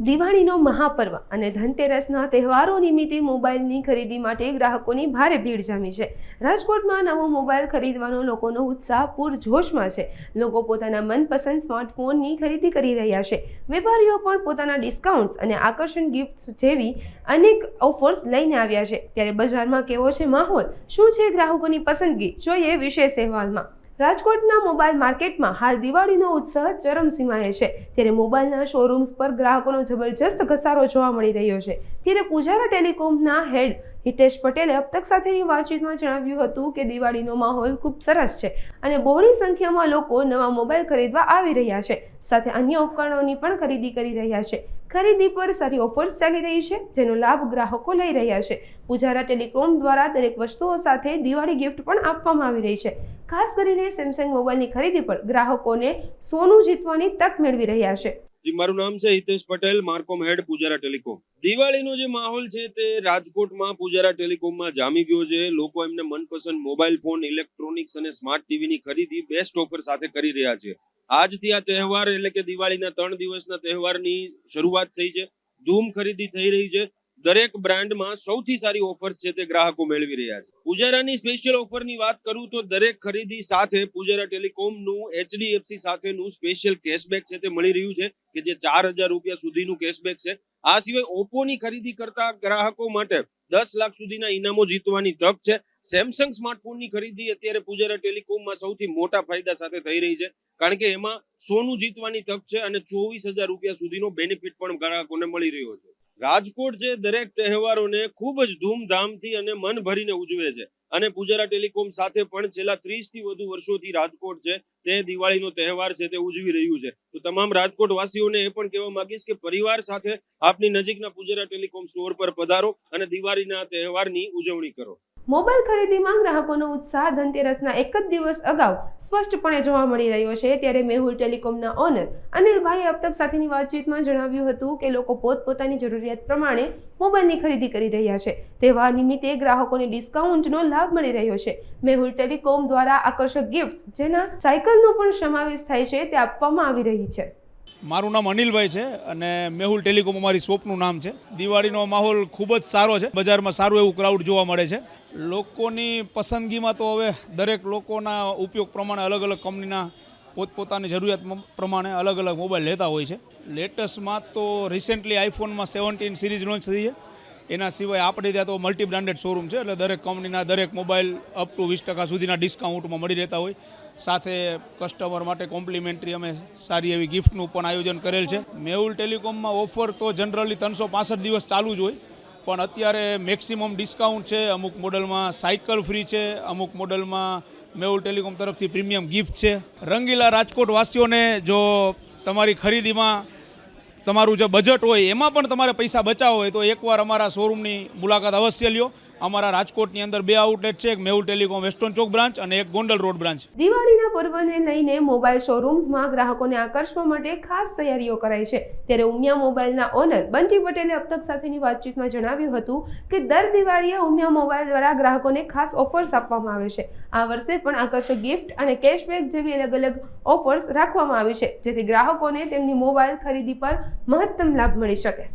દિવાળીનો મહાપર્વ અને ધનતેરસના તહેવારો નિમિત્તે મોબાઈલની ખરીદી માટે ગ્રાહકોની ભારે ભીડ જામી છે. રાજકોટમાં નવો મોબાઈલ ખરીદવાનો લોકોનો ઉત્સાહ પૂરજોશમાં છે. લોકો પોતાના મનપસંદ સ્માર્ટફોનની ખરીદી કરી રહ્યા છે. વેપારીઓ પણ પોતાના ડિસ્કાઉન્ટ્સ અને આકર્ષણ ગિફ્ટ્સ જેવી અનેક ઓફર્સ લઈને આવ્યા છે. ત્યારે બજારમાં કેવો છે માહોલ? શું છે ગ્રાહકોની પસંદગી? જોઈએ વિશેષ અહેવાલમાં. રાજકોટના મોબાઈલ માર્કેટમાં હાલ દિવાળીનો ઉત્સાહ ચરમસીમાએ છે. ત્યારે મોબાઈલના શોરૂમ્સ પર ગ્રાહકોનો જબરજસ્ત ઘસારો જોવા મળી રહ્યો છે. ત્યારે પૂજારા ટેલિકોમના હેડ હિતેશ પટેલે અબતક સાથેની વાતચીતમાં જણાવ્યું હતું કે દિવાળીનો માહોલ ખૂબ સરસ છે અને બહોળી સંખ્યામાં લોકો નવા મોબાઈલ ખરીદવા આવી રહ્યા છે. સાથે અન્ય ઉપકરણોની પણ ખરીદી કરી રહ્યા છે. ખરીદી પર સારી ઓફર્સ ચાલી રહી છે, જેનો લાભ ગ્રાહકો લઈ રહ્યા છે. પૂજારા ટેલિકોમ દ્વારા દરેક વસ્તુઓ સાથે દિવાળી ગિફ્ટ પણ આપવામાં આવી રહી છે. ખાસ કરીને સેમસંગ મોબાઈલની ખરીદી પર ગ્રાહકોને સોનું જીતવાની તક મેળવી રહ્યા છે. જી, મારું નામ છે Hitesh Patel, Marcom head, Pujara telecom. દિવાળીનો જે માહોલ છે તે રાજકોટમાં, પૂજારા ટેલિકોમમાં જામી ગયો છે. લોકો એમને મનપસંદ મોબાઈલ ફોન, ઇલેક્ટ્રોનિક્સ અને સ્માર્ટ ટીવીની ખરીદી બેસ્ટ ઓફર સાથે કરી રહ્યા છે. આજથી આ તહેવાર એટલે કે દિવાળીના ત્રણ દિવસના તહેવારની શરૂઆત થઈ છે. ધૂમ ખરીદી થઈ રહી છે. દરેક બ્રાન્ડમાં સૌથી સારી ઓફર છે તે ગ્રાહકો મેળવી રહ્યા છે. પૂજારાની સ્પેશિયલ ઓફરની વાત કરું તો દરેક ખરીદી સાથે પૂજારા ટેલિકોમનું એચડીએફસી સાથેનું સ્પેશિયલ કેશબેક છે તે મળી રહ્યું છે કે જે ચાર હજાર રૂપિયા સુધીનું કેશબેક છે. આ સિવાય ઓપ્પોની ખરીદી કરતા ગ્રાહકો માટે દસ લાખ સુધીના ઇનામો જીતવાની તક છે. સેમસંગ સ્માર્ટફોનની ખરીદી અત્યારે પૂજારા ટેલિકોમમાં સૌથી મોટા ફાયદા સાથે થઈ રહી છે કારણ કે એમાં સોનું જીતવાની તક છે અને ચોવીસ હજાર રૂપિયા સુધીનો બેનિફિટ પણ ગ્રાહકોને મળી રહ્યો છે. રાજકોટ જે દરેક તહેવારોને ખૂબ જ ધૂમધામથી અને મન ભરીને ઉજવે છે. અને પૂજારા ટેલિકોમ સાથે પણ છેલ્લા ત્રીસથી વધુ વર્ષોથી રાજકોટ છે તે દિવાળીનો તહેવાર છે તે ઉજવી રહ્યું છે. તો તમામ રાજકોટ વાસીઓને એ પણ કહેવા માંગીશ કે પરિવાર સાથે આપની નજીકના પૂજારા ટેલિકોમ સ્ટોર પર પધારો અને દિવાળીના તહેવારની ઉજવણી કરો. મોબાઈલ ખરીદીમાં ગ્રાહકોનો ઉત્સાહ ધનતેરસના એક જ દિવસ અગાઉ સ્પષ્ટપણે જોવા મળી રહ્યો છે. ત્યારે મેહુલ ટેલિકોમના ઓનર અનિલભાઈ અબતક સાથેની વાતચીતમાં જણાવ્યું હતું કે લોકો પોતપોતાની જરૂરિયાત પ્રમાણે મોબાઈલની ખરીદી કરી રહ્યા છે. તેવા નિમિત્તે ગ્રાહકોને ડિસ્કાઉન્ટનો લાભ મળી રહ્યો છે. મેહુલ ટેલિકોમ દ્વારા આકર્ષક ગિફ્ટ્સ જેના સાયકલનો પણ સમાવેશ થાય છે તે આપવામાં આવી રહી છે. મારું નામ અનિલભાઈ છે અને મેહુલ ટેલિકોમ અમારી શોપનું નામ છે. દિવાળીનો માહોલ ખૂબ જ સારો છે. બજારમાં સારું એવું ક્રાઉડ જોવા મળે છે. લોકોની પસંદગીમાં તો હવે દરેક લોકોના ઉપયોગ પ્રમાણે અલગ અલગ કંપનીના પોતપોતાની જરૂરિયાત પ્રમાણે અલગ અલગ મોબાઈલ લેતા હોય છે. લેટેસ્ટમાં તો રિસેન્ટલી આઈફોનમાં સેવન્ટીન સિરીઝ લોન્ચ થઈ છે. એના સિવાય આપણે ત્યાં તો મલ્ટી બ્રાન્ડેડ શોરૂમ છે, એટલે દરેક કંપનીના દરેક મોબાઈલ અપ ટુ વીસ ટકા સુધીના ડિસ્કાઉન્ટમાં મળી રહેતા હોય. સાથે કસ્ટમર માટે કોમ્પ્લિમેન્ટરી અમે સારી એવી ગિફ્ટનું પણ આયોજન કરેલ છે. મેહુલ ટેલિકોમમાં ઓફર તો જનરલી ત્રણસો દિવસ ચાલુ જ હોય, પણ અત્યારે મેક્સિમમ ડિસ્કાઉન્ટ છે, અમુક મોડલમાં સાયકલ ફ્રી છે, અમુક મોડલમાં મેહુલ ટેલિકોમ તરફથી પ્રીમિયમ ગિફ્ટ છે. રંગીલા રાજકોટ વાસીઓને જો તમારી ખરીદીમાં તમારું જે બજેટ હોય, એમાં પણ તમારે પૈસા બચાવવા હોય તો એકવાર અમારા શોરૂમની મુલાકાત અવશ્ય લ્યો. અમારા રાજકોટની અંદર બે આઉટલેટ છે, એક Mehul telecom western Chowk branch અને એક ગોંડલ રોડ બ્રાન્ચ. દિવાળીના પર્વને લઈને મોબાઈલ શોરૂમ્સમાં ગ્રાહકોને આકર્ષવા માટે ખાસ તૈયારીઓ કરાઈ છે. ત્યારે ઉમિયા મોબાઈલના ઓનર બંટી પટેલે અબતક સાથેની વાતચીતમાં જણાવ્યું હતું કે દર દિવાળીએ ઉમિયા મોબાઈલ દ્વારા ગ્રાહકોને ખાસ ઓફર્સ આપવામાં આવે છે. આ વર્ષે પણ આકર્ષક ગિફ્ટ અને કેશબેક જેવી અલગ અલગ ઓફર્સ રાખવામાં આવી છે, જેથી ગ્રાહકોને તેમની મોબાઈલ ખરીદી પર મહત્તમ લાભ મળી શકે.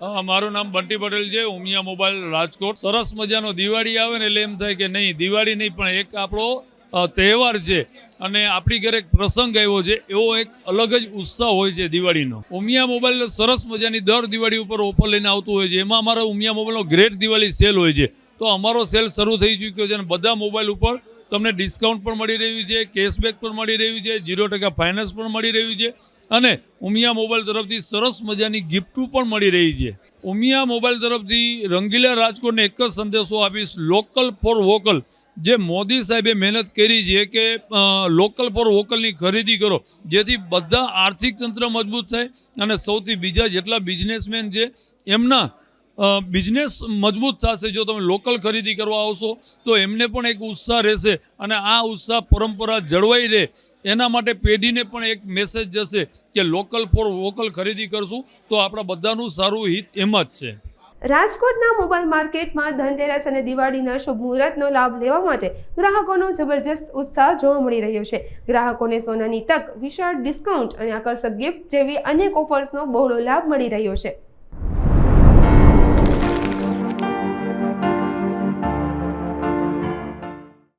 મારું નામ બંટી પટેલ છે ઉમિયા મોબાઈલ રાજકોટ. સરસ મજાનો દિવાળી આવે ને એટલે એમ થાય કે નહીં, દિવાળી નહીં, પણ એક આપણો તહેવાર છે અને આપણી ઘરે એક પ્રસંગ આવ્યો છે, એવો એક અલગ જ ઉત્સાહ હોય છે દિવાળીનો. ઉમિયા મોબાઈલ સરસ મજાની દર દિવાળી ઉપર ઓફર લઈને આવતું હોય છે, એમાં અમારો ઉમિયા મોબાઈલનો ગ્રેટ દિવાળી સેલ હોય છે. તો અમારો સેલ શરૂ થઈ ચૂક્યો છે અને બધા મોબાઈલ ઉપર તમને ડિસ્કાઉન્ટ પણ મળી રહ્યું છે, કેશબેક પણ મળી રહ્યું છે ઝીરો ટકા ફાઇનાન્સ પણ મળી રહ્યું છે અને ઉમિયા મોબાઈલ તરફથી સરસ મજાની ગિફ્ટો પણ મળી રહી છે. ઉમિયા મોબાઈલ તરફથી રંગીલા રાજકોટને એક જ સંદેશો આપીશ લોકલ ફોર વોકલ જે મોદી સાહેબે મહેનત કરી છે કે લોકલ ફોર વોકલની ખરીદી કરો, જેથી બધા આર્થિક તંત્ર મજબૂત થાય અને સૌથી બીજા જેટલા બિઝનેસમેન છે, એમના બિઝનેસ મજબૂત થશે. જો તમે લોકલ ખરીદી કરવા આવશો, તો એમને પણ એક ઉત્સાહ રહેશે અને આ ઉત્સાહ પરંપરા જળવાઈ રહે. એના માટે પેઢીને પણ એક મેસેજ જશે કે લોકલ ફોર વોકલ ખરીદી કરશું, તો આપણા બધાનું સારું હિત એમ જ છે. રાજકોટના મોબાઈલ માર્કેટમાં ધનતેરસ અને દિવાળીના શુભ મુહૂર્તનો લાભ લેવા માટે ગ્રાહકોનો જબરજસ્ત ઉત્સાહ જોવા મળી રહ્યો છે. ગ્રાહકોને સોનાની તક, વિશાળ ડિસ્કાઉન્ટ અને આકર્ષક ગિફ્ટ જેવી અનેક ઓફર્સનો બહોળો લાભ મળી રહ્યો છે.